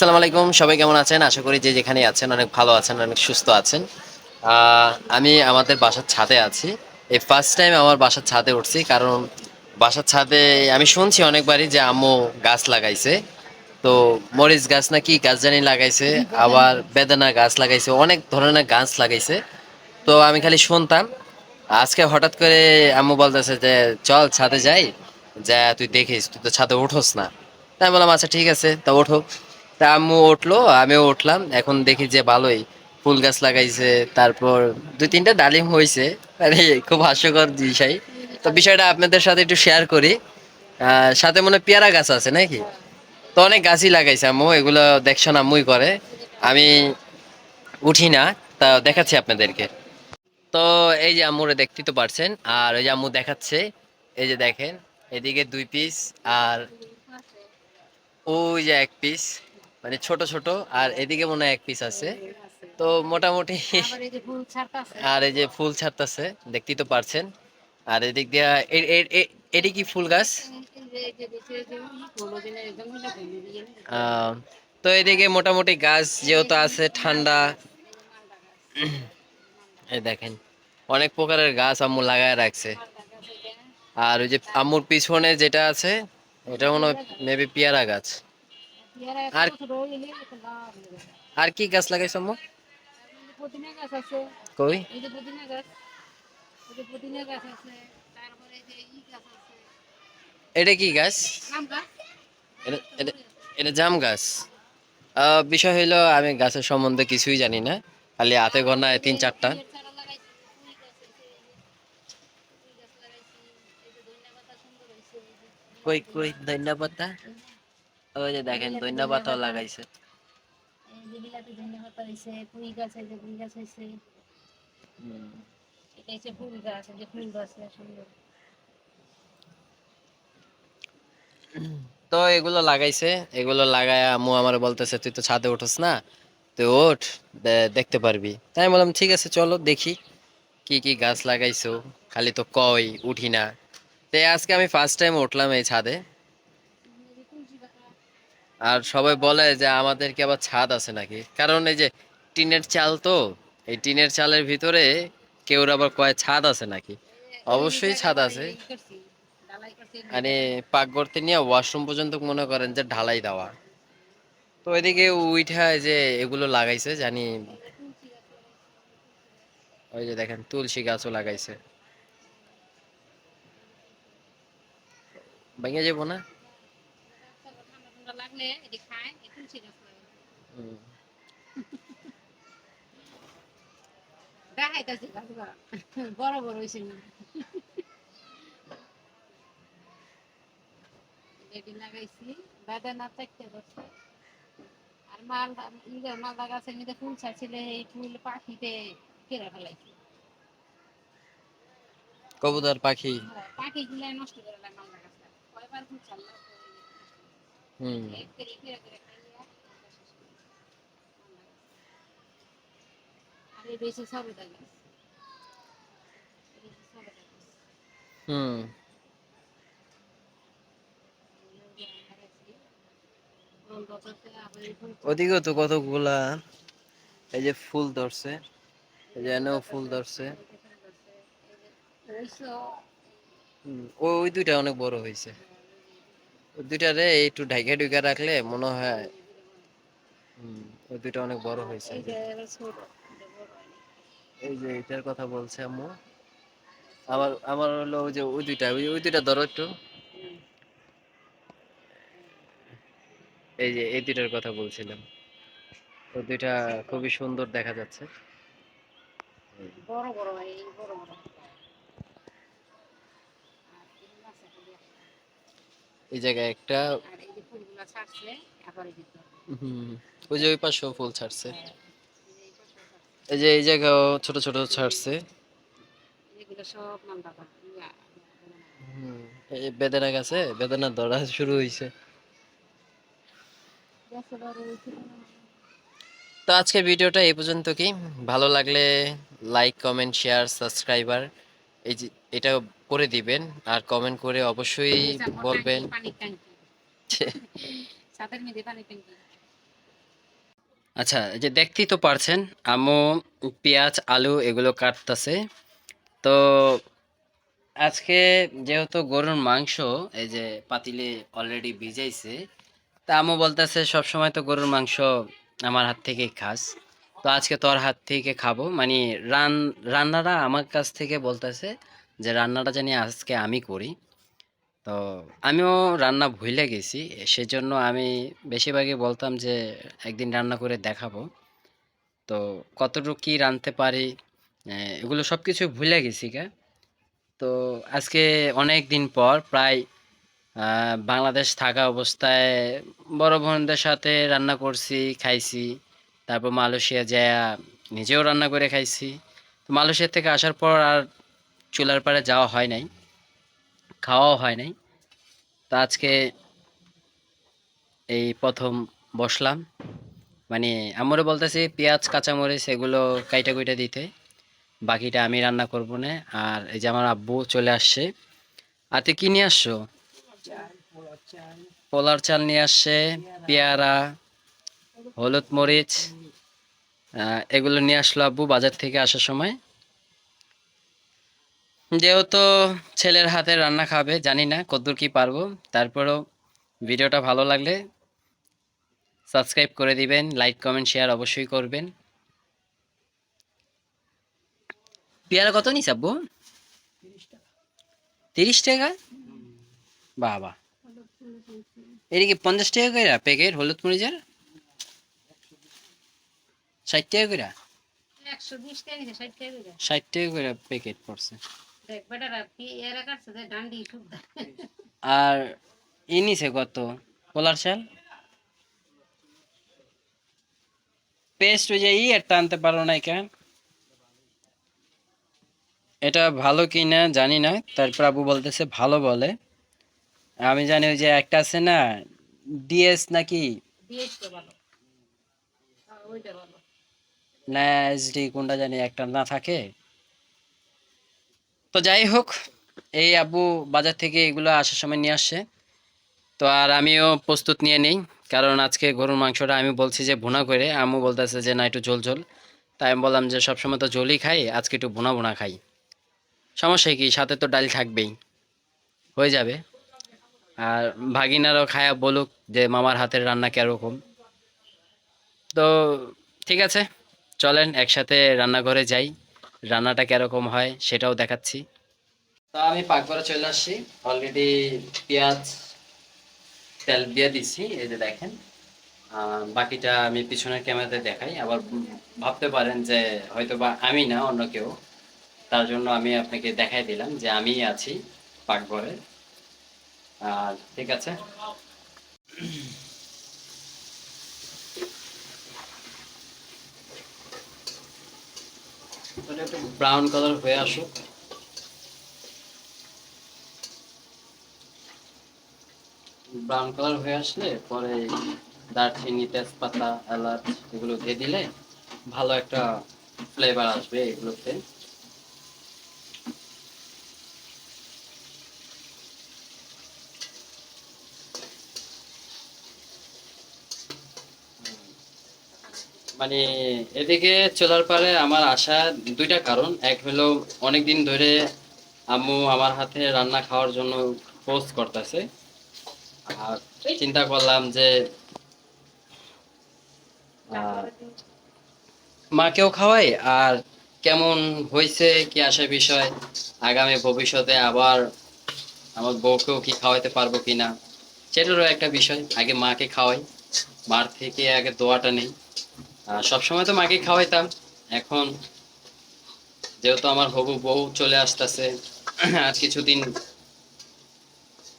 আসসালামু আলাইকুম, সবাই কেমন আছেন? আশা করি যে যেখানে আছেন অনেক ভালো আছেন, অনেক সুস্থ আছেন। আমি আমাদের বাসার ছাদে আছি। এই ফার্স্ট টাইম আমার বাসার ছাদে উঠছি, কারণ বাসার ছাদে আমি শুনছি অনেকবারই যে আম্মু গাছ লাগাইছে। তো মরিচ গাছ না কি গাছ জানি লাগাইছে, আবার বেদানা গাছ লাগাইছে, অনেক ধরনের গাছ লাগাইছে। তো আমি খালি শুনতাম, আজকে হঠাৎ করে আম্মু বলতেছে যে, চল ছাদে যাই, যা তুই দেখিস, তুই তো ছাদে উঠোস না। তাই বললাম আচ্ছা ঠিক আছে, তা ওঠো তা আম্মু উঠল, আমিও উঠলাম। এখন দেখি যে ভালোই। ফুল গাছ লাগাইছে, তারপর দুই তিনটা ডালিম হয়েছে মানে খুব হাস্যকর বিষয়। তো বিষয়টা আপনাদের সাথে একটু শেয়ার করি। সাথে মনে পেয়ারা গাছ আছে নাকি? তো অনেক গাছই লাগাইছে আম্মু, এগুলো দেখশন আম্মুই করে। আমি উঠি না, তা দেখাচ্ছি আপনাদেরকে। তো এই যে আম্মুরে দেখতেই তো পারছেন, আর ওই যে আম্মু দেখাচ্ছে, এই যে দেখেন, এদিকে দুই পিস আর ওই যে এক পিস মানে ছোট ছোট, আর এদিকে মনে হয় এক পিস আছে। তো মোটামুটি আর এই যে ফুল ছাড়তেছে, দেখতেই তো পারছেন। আর এদিক দিয়ে এটি কি ফুল গাছ? তো এদিকে মোটামুটি গাছ যেহেতু আছে, ঠান্ডা। এই দেখেন, অনেক প্রকারের গাছ আম্মু লাগায় রাখছে। আর ওই যে আম্মুর পিছনে যেটা আছে, এটা মনে হয় মেবি পেয়ারা গাছ। আর-। আর কি গাছ লাগাইছো আম্মু যে পুদিনা গাছ আছে, কই এই যে পুদিনা গাছ, এই যে পুদিনা গাছ আছে, তারপরে এই যে ই গাছ আছে, এটা কি গাছ? আম গাছ, এটা- এটা- এটা জাম গাছ। আহ, বিষয় হইল আমি গাছের সম্বন্ধে কিছুই জানি না। খালি হাতে গোনায় তিন চারটা কই কই ধন্যবাদ পাতা ওই যে দেখেন ধন্যবাদ লাগাইছে এই যে বিলাতি ধনিয়া পাতা পুঁই গাছ পুঁই গাছ এটা হচ্ছে ফুল গাছ যে ফুল গাছ সুন্দর। তো এগুলো লাগাইছে এগুলো লাগায় আম্মু আমার বলতেছে তুই তো ছাদে উঠোস না তুই ওঠ দেখতে পারবি। তাই বললাম ঠিক আছে চলো দেখি কি কি গাছ লাগাইছো খালি তো কই উঠি না। তো এই আজকে আমি ফার্স্ট টাইম উঠলাম এই ছাদে। আর সবাই বলে যে আমাদের কি আবার ছাদ আছে নাকি? কারণ এই যে টিনের চাল তো, এই টিনের চালের ভিতরে কেউ আবার কয় ছাদ আছে নাকি? অবশ্যই ছাদ আছে। মানে পাকঘরতে নিয়ে ওয়াশরুম পর্যন্ত মনে করেন যে ঢালাই দেওয়া। তো এদিকে উইঠা যে এগুলো লাগাইছে, জানি। ওই যে দেখেন তুলসী গাছও লাগাইছে। ভেঙে যাব না? লাগলে এটি খায় গাছ লাগাই হুম। দেখাইতাছি গাছগুলা বড় বড় হয়েছে এটি লাগাইছি বেদানা চারটে করছে আর মাল ইগা মালদা গাছের মধ্যে ফুল ছাড়ছিল এই ফুল পাখিতে কেড়ে ফেলাইছে কবুতর পাখি পাখি গুলা নষ্ট করে মালদা গাছটা কয়বার ফুল ছাড়লো তো হুম। ওদিকেও তো কতগুলা এই যে ফুল ধরছে, এই যে এনেও ফুল ধরছে। ওই দুইটা অনেক বড় হয়েছে ওই দুইটা রে একটু ঢাইকা ঢুকা রাখলে মনে হয় ওই দুইটা অনেক বড় হয়েছে। এই যে এটার কথা বলছে আম্মু আমার আমার হলো ওই যে ওই দুইটা ওই ওই দুইটা ধরো একটু। এই যে এই দুইটার কথা বলছিলাম ওই দুইটা খুবই সুন্দর দেখা যাচ্ছে। বড় বড় বড় বড় আর এই গাছে খালি একটা। এই জায়গায় একটা আর এই যে ফুলগুলা ছাড়ছে আবার এই ভিতর হুম, ওই যে ওই পাশেও ফুল ছাড়ছে। এই যে এই পাশেও ছাড়ছে। এই যে এই জায়গাও ছোট ছোট ছাড়ছে। এগুলো সব মালদা গাছ, ইয়া, হুম, এই বেদানা গাছে বেদানা ধরা শুরু হয়েছে গাছে বড়। তো আজকের ভিডিওটা এই পর্যন্ত কি? ভালো লাগলে লাইক কমেন্ট শেয়ার সাবস্ক্রাইবার এই যে এটা করে দিবেন আর কমেন্ট করে অবশ্যই বলবেন। আচ্ছা যে দেখতেই তো পারছেন আম্মু পেঁয়াজ আলু এগুলো কাটতেছে। তো আজকে যেহেতু গরুর মাংস এই যে পাতিলে অলরেডি ভিজাইছে তা আম্মু বলতেছে সবসময় তো গরুর মাংস আমার হাত থেকেই খাস। তো আজকে তোর হাত থেকে খাব। মানে রান, রান্নাটা আমার কাছ থেকে বলতেছে যে, রান্নাটা জানি আজকে আমি করি। তো আমিও রান্না ভুলে গেছি। সেজন্য আমি বেশিরভাগই বলতাম যে, একদিন রান্না করে দেখাবো। তো কতটুকু কী রাঁধতে পারি এগুলো সব কিছু ভুলে গেছি গা। তো আজকে অনেক দিন পর প্রায় বাংলাদেশ থাকা অবস্থায় বড় বোনদের সাথে রান্না করছি, খাইছি। তারপর মালয়েশিয়া যায় নিজেও রান্না করে খাইছি। তো মালয়েশিয়া থেকে আসার পর আর চুলার পাড়ে যাওয়া হয় নাই, খাওয়াও হয় নাই। তো আজকে এই প্রথম বসলাম। মানে আমরা বলতেছি, পেঁয়াজ, কাঁচামরিচ এগুলো কাইটা কুইটা দিতে, বাকিটা আমি রান্না করব না। আর এই যে আমার আব্বু চলে আসছে। আর তুই কি নিয়ে আসছো? পোলার চাল নিয়ে আসছে, পেয়ারা, হলুদ মরিচ এগুলো নিয়ে আসলো আব্বু বাজার থেকে আসার সময়। যেহেতু ছেলের হাতে রান্না খাবে, জানি না কতদূর কি পারব। তারপরেও ভিডিওটা ভালো লাগলে সাবস্ক্রাইব করে দিবেন, লাইক, কমেন্ট, শেয়ার অবশ্যই করবেন। পেয়ারা কত নিস আব্বু? তিরিশ টাকা? বাবা। এদিকে পঞ্চাশ টাকা করে প্যাকেট, হলুদ মরিচের? ষাট টাকা করে ষাট টাকা করে। প্যাকেট পড়ছে। আর ই নিছে কত? পোলার চাল পেস্ট ওই যে ই একটা আনতে পারো না কেন? এটা ভালো কি না জানি না তারপর আবু বলতেছে ভালো বলে। আমি জানি ওই যে একটা আছে না ডিএস নাকি? দিয়েছ তো ভালো। ওইটা ভালো। না এসডি কোনটা জানি একটা না থাকে। তো যাই হোক, এই আব্বু বাজার থেকে এগুলো আসার সময় নিয়ে আসছে। তো আর আমিও প্রস্তুত নিয়ে নেই, কারণ আজকে গরুর মাংসটা আমি বলছি যে ভুনা করে, আম্মু বলতেছে যে না, একটু ঝোল ঝোল। তাই আমি বললাম যে সবসময় তো ঝোলই খাই, আজকে একটু ভুনা ভুনা খাই। সমস্যা কি, সাথে তো ডাল থাকবেই, হয়ে যাবে। আর ভাগিনারও খায়া বলুক যে মামার হাতের রান্না কীরকম। তো ঠিক আছে। চলেন, একসাথে রান্নাঘরে যাই। রান্নাটা কীরকম হয় সেটাও দেখাচ্ছি। তো আমি পাকঘরে চলে আসছি। অলরেডি পেঁয়াজ, তেল দিয়ে দিচ্ছি এই যে দেখেন। বাকিটা আমি পিছনের ক্যামেরাতে দেখাই। আবার ভাবতে পারেন যে হয়তো বা আমি না, অন্য কেউ। তার জন্য আমি আপনাকে দেখাই দিলাম যে আমি আছি পাকঘরে। আর ঠিক আছে। ব্রাউন কালার হয়ে আসুক। ব্রাউন কালার হয়ে আসলে পরে দারচিনি, তেজপাতা, এলাচ এগুলো দিয়ে দিলে ভালো একটা ফ্লেভার আসবে এগুলোতে। মানে এদিকে চলার পরে আমার আশা দুইটা কারণ। এক হলো অনেক দিন ধরে আম্মু আমার হাতে রান্না খাওয়ার জন্য পোস্ট করতেছে। আর চিন্তা করলাম যে মাকেও খাওয়াই, আর কেমন হয়েছে কি আসে বিষয়, আগামী ভবিষ্যতে আবার আমার বউকেও কি খাওয়াইতে পারব কিনা, সেটারও একটা বিষয়। আগে মাকে খাওয়াই, মার থেকে আগে দোয়াটা নেই। সবসময় তো মাকে খাওয়াইতাম। এখন যেহেতু আমার হবু বউ চলে আসতেছে, আর কিছুদিন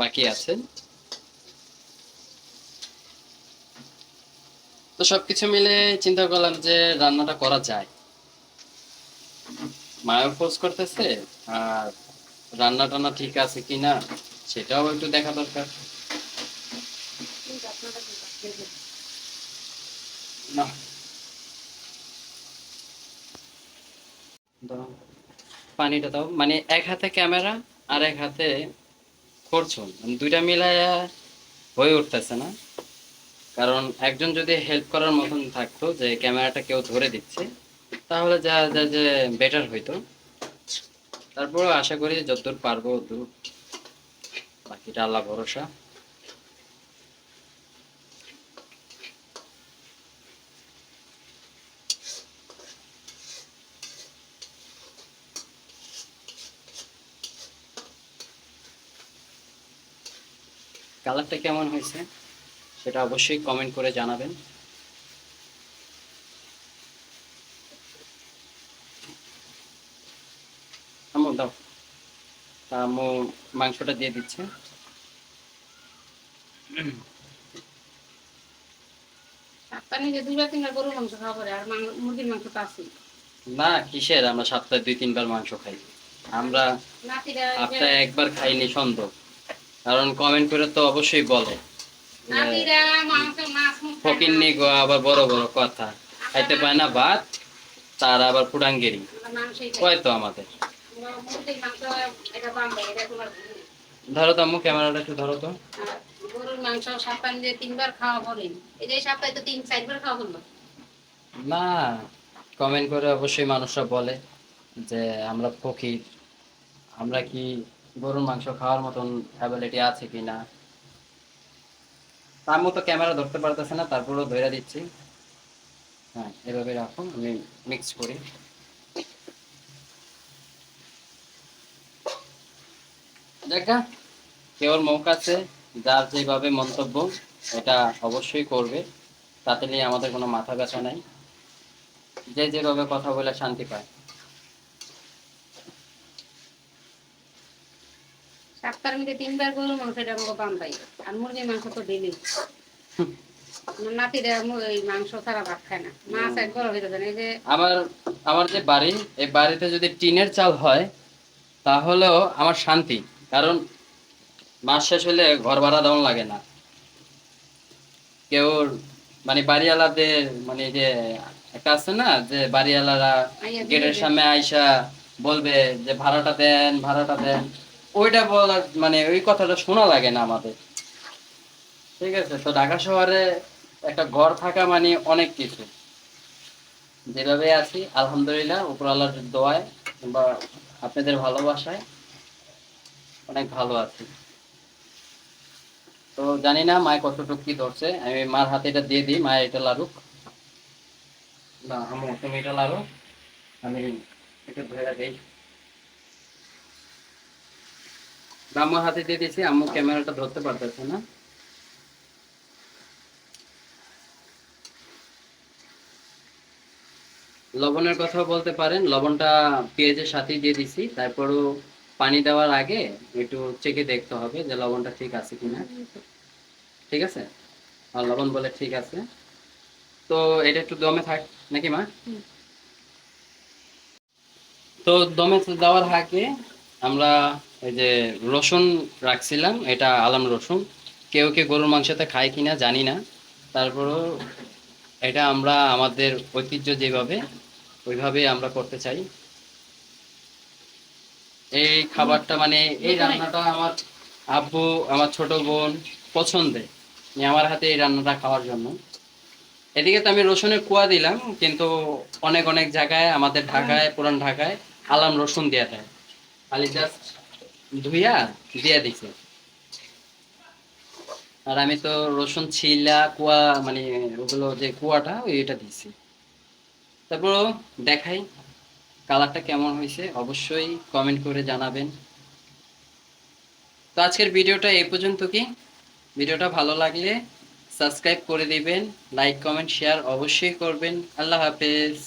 বাকি আছে। তো সবকিছু মিলে চিন্তা করলাম যে রান্নাটা করা যায়। মায়ের ফোর্স করতেছে, আর রান্না টান্না ঠিক আছে কিনা সেটাও একটু দেখা দরকার কিন্তু আপনারা কি ভাবছেন? না দাও। পানিটা দাও। মানে এক হাতে ক্যামেরা আর এক হাতে করছ দুইটা মিলায়া হয়ে উঠতেছে না। কারণ একজন যদি হেল্প করার মতন থাকতো যে ক্যামেরাটা কেউ ধরে দিচ্ছে, তাহলে যা যা, যে বেটার হইতো। তারপরে আশা করি যতদূর পারব দূর বাকিটা আল্লাহ ভরসা। কালারটা কেমন হয়েছে সেটা অবশ্যই কমেন্ট করে জানাবেন। আম্মু দাও। তা আম্মু মাংসটা দিয়ে দিচ্ছে। না কিসের? আমরা সপ্তাহে দুই তিনবার মাংস খাই। আমরা সপ্তাহে একবার খাইনি সন্দেহ। কারণ কমেন্ট করে তো অবশ্যই বলে। যে, নাতিরা মাংস মাছ মুখ খায় না। ফকিন্নি গো আবার বড় বড় কথা। খাইতে পায় না ভাত তার আবার পুডাঙ্গেরি কয় তো আমাদের। ধরো তো আম্মু ক্যামেরাটা একটু ধরো তো। গরুর মাংস সপ্তাহে যে তিনবার খাওয়া বলেন এই যে সপ্তাহে তো তিন চারবার খাওয়া বলল না কমেন্ট করে অবশ্যই মানুষরা বলে যে আমরা ফকির আমরা কি গরুর মাংস খাওয়ার মতন অ্যাবিলিটি আছে কি না তার মতো ক্যামেরা ধরতে পারতেছে না, তারপরেও ধরে দিচ্ছি। হ্যাঁ এভাবে রাখুন, আমি মিক্স করি। দেখা কেবল মুখ আছে, যার যেভাবে মন্তব্য, এটা অবশ্যই করবে। তাতে নিয়ে আমাদের কোনো মাথা ব্যথা নাই। যে যেভাবে কথা বলে শান্তি পায়। সপ্তাহের মধ্যে তিনবার গরুর মাংস এটা আমাকে বাম্বাই। আর মুরগির মাংস তো ডেলি নাতিরা এই মাংস ছাড়া ভাত খায় না। মাছ একবার হয়ে যাবে এই যে আমার আমার যে বাড়ি এই বাড়িতে যদি টিনের চাল হয় তাহলেও আমার শান্তি। কারণ মাস শেষ হলে ঘর ভাড়া দেওয়া লাগে না। কেউ মানে বাড়িওয়ালাদের মানে যে একটা আছে না যে বাড়িওয়ালারা গেটের সামনে আইসা বলবে যে ভাড়াটা দেন ভাড়াটা দেন। ওইটা বলার মানে ওই কথাটা শোনা লাগে না আমাদের। ঠিক আছে, তো ঢাকা শহরে একটা ঘর থাকা মানে অনেক কিছু। যেভাবে আছি, আলহামদুলিল্লাহ উপরওয়ালার দোয়ায় কিংবা আপনাদের ভালোবাসায় অনেক ভালো আছি। তো জানি না মায় কতটুকু কি ধরছে, আমি মার হাতে এটা দিয়ে দিই, মায়ের এটা লাড়ুক। না আমু তুমি এটা লাড়ো, আমি একটু ধরে দিই। আম্মুর হাতে দিয়ে দিয়েছি আম্মু ক্যামেরাটা ধরতে পারতেছে না। লবণের কথা বলতে পারেন লবণটা পেঁয়াজের সাথেই দিয়ে দিছি তারপরও পানি দেওয়ার আগে একটু চেকে দেখতে হবে যে লবণটা ঠিক আছে কিনা। ঠিক আছে? আর লবণ বলে ঠিক আছে। তো এটা একটু দমে থাক নাকি মা? তো দমে দেওয়ার আগে আমরা এই যে রসুন রাখছিলাম, এটা আলাম রসুন। কেউ কেউ গরুর মাংসতে খায় কিনা জানি না। তারপরও এটা আমরা আমাদের ঐতিহ্য যেভাবে, ওইভাবে আমরা করতে চাই। এই খাবারটা মানে এই রান্নাটা আমার আব্বু, আমার ছোট বোন পছন্দের মানে আমার হাতে এই রান্নাটা খাওয়ার জন্য। এদিকে তো আমি রসুনের কুয়া দিলাম, কিন্তু অনেক অনেক জায়গায়, আমাদের ঢাকায়, পুরান ঢাকায় আলাম রসুন দেওয়া দেয় খালি জাস্ট ধুইয়া দিয়ে দিছে আর আমি তো রসুন, ছিলা, কুয়া মানে ওগুলো যে কুয়াটা, ওইটা দিছি। তারপর দেখাই, কালারটা কেমন হয়েছে, অবশ্যই কমেন্ট করে জানাবেন। তো আজকের ভিডিওটা এই পর্যন্ত কি? ভিডিওটা ভালো লাগলে সাবস্ক্রাইব করে দিবেন লাইক কমেন্ট শেয়ার অবশ্যই করবেন। আল্লাহ হাফেজ।